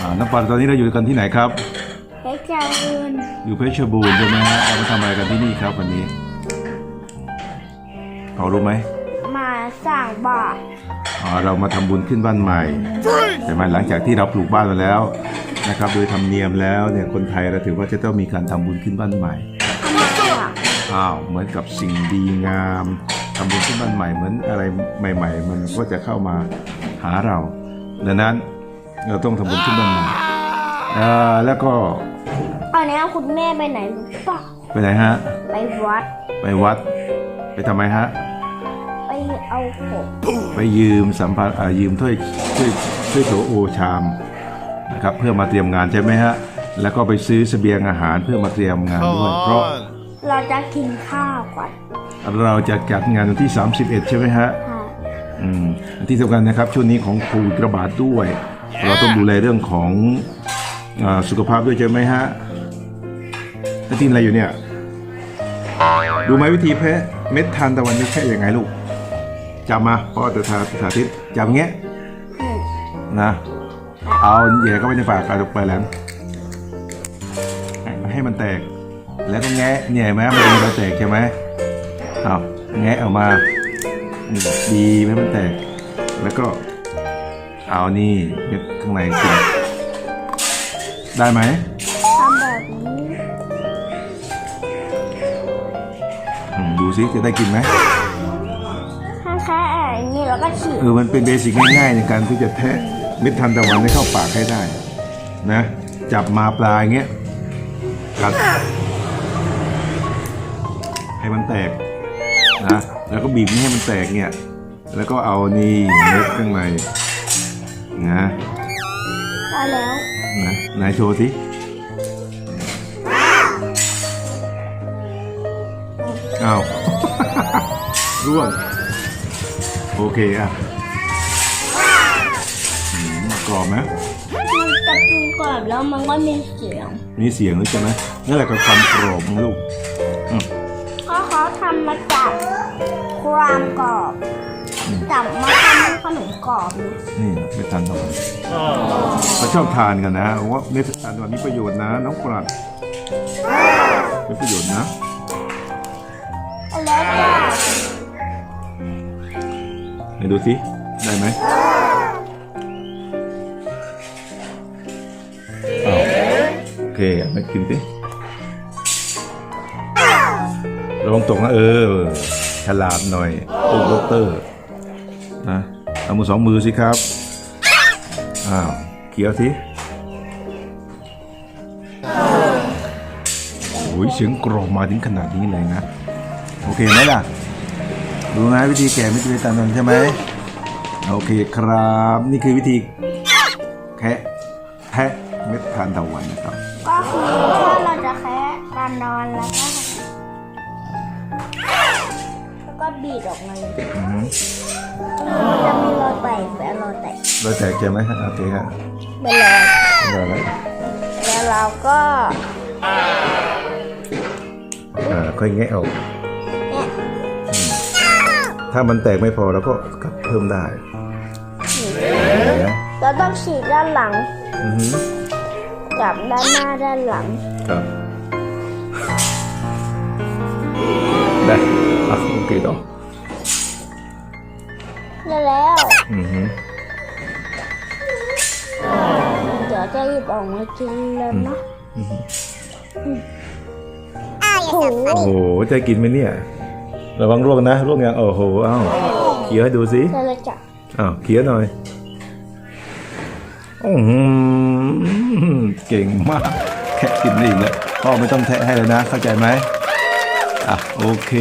อ่าน้ำปันตอนนี้เราอยู่กันที่ไหนครับ เพชรเจ้าอื่นอยู่เพชรบูรณ์ใช่ไหมฮะเรามาทำอะไรกันที่นี่ครับวันนี้เขารู้ไหมมาสร้างบ้านอ่าเรามาทำบุญขึ้นบ้านใหม่ใช่ไหมหลังจากที่เราปลูกบ้านมาแล้วนะครับ โดยธรรมเนียมแล้วเนี่ยคนไทยเราถือว่าจะต้องมีการทำบุญขึ้นบ้านใหม่ทำไมอะอ้าวเหมือนกับสิ่งดีงามทำบุญขึ้นบ้านใหม่เหมือนอะไรใหม่ ๆ มันก็จะเข้ามาหาเรา ดังนั้น เราต้องทำบุญขึ้นบ้านใหม่อ่าแล้วก็อันนี้คุณแม่ไปไหนรู้ป่ะไปไหนฮะ ไปวัด ไปวัด ไปทำไมฮะ ไปเอาผมไปยืมสัมภาระยืมถ้วยถ้วยถ้วยโถโอชามนะครับเพื่อมาเตรียมงานใช่ไหมฮะ แล้วก็ไปซื้อเสบียงอาหารเพื่อมาเตรียมงานด้วย เพราะเราจะกินข้าวก่อนเราจะจัดงานวันที่ 31 ใช่ไหมฮะค่ะอืมที่สำคัญนะครับช่วงนี้ของโควิดระบาดด้วย เราต้องดูแลเรื่องของอสุขภาพด้วยใช่ไหมฮะแล้วกินอะไรอยู่เนี่ยดูไหมวิธีแพะเม็ดทานตะวันนี่แค่ยังไงลูกจำมาพ่อจะทาสาธิตจำเงี้ยนะเอาแย่เข้าไปในปากกระดกไปแล้วให้มันแตก แล้วก็แงะเนี่ยไหมมันเป็นมันแตกใช่ไหมเอาแงะออกมาดีไห้มันแตก แล้วก็ เอานี่เม็ดข้างในกินได้ไหมทำแบบนี้อืมดูซิจะได้กินไหมถ้าแค่อย่างนี้เราก็ฉีดเออมันเป็นเบสิกง่ายๆในการที่จะแทะเม็ดทันตะวันให้เข้าปากให้ได้ นะ จับมาปลาอย่างเงี้ยกัดให้มันแตกนะแล้วก็บีบไม่ให้มันแตกเนี่ย แล้วก็เอานี่เม็ดข้างใน นะได้แล้วนะนายโชว์สิอ้าวร่วงโอเคอะอืมกรอบไหมมันจะปรุงก่อนแล้วมันก็มีเสียง มีเสียงหรือใช่ไหมนั่นแหละคือความกรอบนะลูกอืมเพราะเขาทำมาจากความกรอบ จับมาทำเป็นขนมกรอบเลยนี่เม็ดทานตะวันเขาชอบทานกันนะว่าเม็ดทานตะวันมีประโยชน์นะ น้องปลัดเป็นประโยชน์นะแล้วก็ไหนดูสิได้ไหมอ้าวโอเคเอาไปกินสิระวังตกนะเออฉลาดหน่อยลูกด็อกเตอร์ นะเอามือสองมือสิครับ อ้าวเคี้ยวสิโอ้ยเสียงกรอบมาถึงขนาดนี้เลยนะ โอเคไหมล่ะ ดูนะวิธีแกะวิธีการทำใช่ไหมโอเคครับ นี่คือวิธีแคะแทะเม็ดทานตะวันนะครับ ก็คือถ้าเราจะแคะการนอนแล้วก็ บีดออกมาเลยอือฮึมันจะมีรอยแตกแบบรอยแตกเราแตกใช่ไหมฮะโอเคฮะเป็นรอยเดี๋ยวอะไรแล้วเราก็อ่าค่อยแงะออกเนี่ยถ้ามันแตกไม่พอเราก็กลับเพิ่มได้เห็นไหมเราต้องฉีดด้านหลังอือฮึกับด้านหน้าด้านหลัง ครับได้อะโอเคต่อ จะหยิบออกมากินเลยเนาะอือฮึโอ้โหโอ้โหจะกินไหมเนี่ย ระวังร่วงนะร่วงยังโอ้โหเอ้าเคี้ยวให้ดูสิเราจะจับอ้าวเคี้ยวหน่อยอืมเก่งมากแค่กินได้อีกแล้วพ่อไม่ต้องแทะให้แล้วนะ เข้าใจไหมอะโอเค